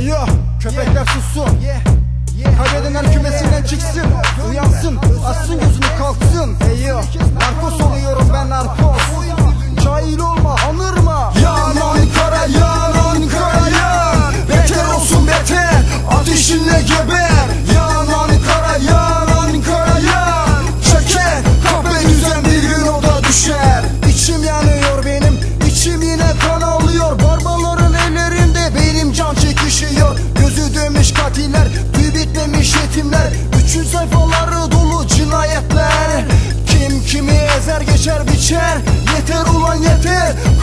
Eyo köpekler sussun. Kaybedenler kümesinden çıksın. Uyansın. Açsın gözünü kalksın. Eyo narkos oluyorum ben narkos Cahil olma anırma Yanan kara yanan kara yan Beter olsun beter. Ateşinle geber. Yanan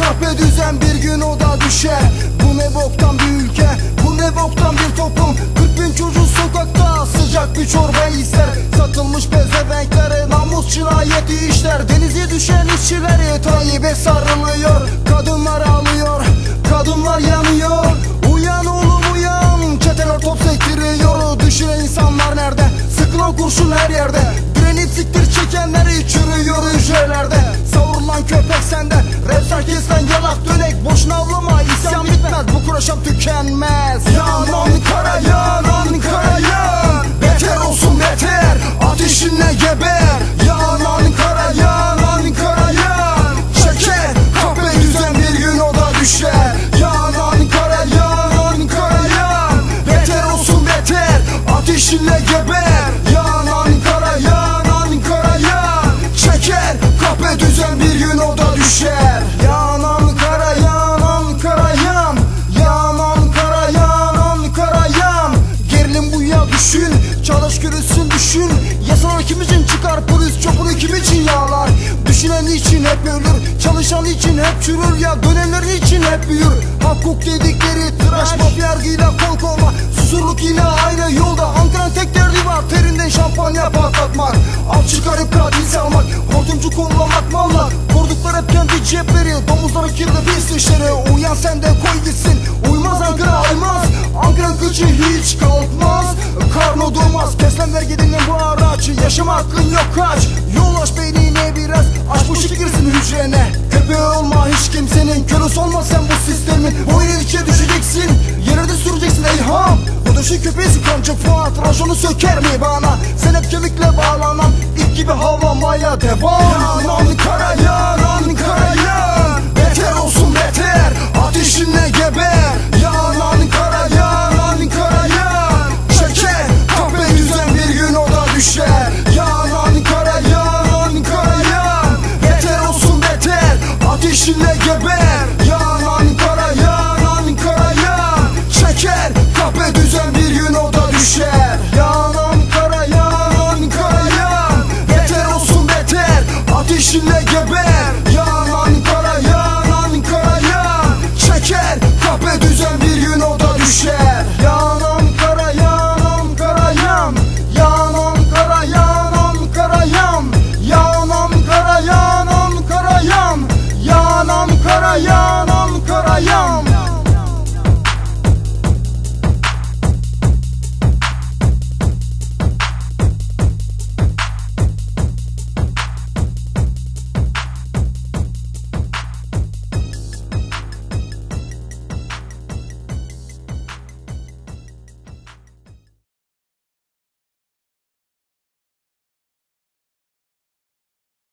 Kahpe düzen bir gün o da düşer Bu ne boktan bir ülke Bu ne boktan bir toplum. 40 bin çocuk sokakta Sıcak bir çorba ister. Satılmış pezevenklere namus cinayeti işler. Denize düşen işçileri Tayyip'e sarılıyor. Kadınlar ağlıyor Kadınlar yanıyor. Uyan oğlum uyan. Çeteler top sektiriyor. Düşünen insanlar nerede? Sıkılan kurşun her yerde. Direnip siktir çekenleri çürüyor hücrelerde. Savrulan Rap herkesten yalak dönek. Boşuna avlama isyan bitmez. Bu kuraşam tükenmez. Yanan kara yanan kara yan Beter olsun beter. Ateşinle geber. Yanan kara yanan kara yan Çeker kahve düzen bir gün o da düşer. Yanan kara yanan kara yan Beter olsun beter. Ateşinle geber. Yanan kara yanan kara yan Çeker kahve düzen bir gün o da düşer için hep ölür. Çalışan için hep çürür ya Dönemlerin için hep büyür. Hak hukuk dedikleri tıraş Mafya yargıyla kol kola Susurluk yine aynı yolda. Ankara'nın tek derdi var Terinden şampanya patlatmak. Av çıkarıp katil salmak Hortumcu kollamak malla Korduklar hep kendi cepleri. Domuzları kirli pis dişleri Uyan sen de koy gitsin. Uymaz Ankara aymaz. Ankara gücü hiç kalkmaz. Karno durmaz Keslen vergidinin bu araç Yaşam hakkın yok kaç. Yol aç beynine biraz Aç bu girsin hücrene. Köpeği olma hiç kimsenin. Kölesi olma sen bu sistemin. Oyun içe düşeceksin Yere de süreceksin şu köpeğisi kancı Fuat Rajonu söker mi bana? Sen hep kemikle bağlanan ip gibi havlamaya devam. Yanan kara yanan kara yan Beter olsun beter. Ateşinle geber. Yanan kara yanan kara yan Çeker kahve düzen bir gün o da düşer. Yanan kara yanan kara yan Beter olsun beter. Ateşinle geber Kahve düzen bir gün o da düşer. Yanan kara yanan kara yan Beter olsun beter ateşinle geber. Yanan kara yanan kara yan Çeker kahve düzen bir gün o da düşer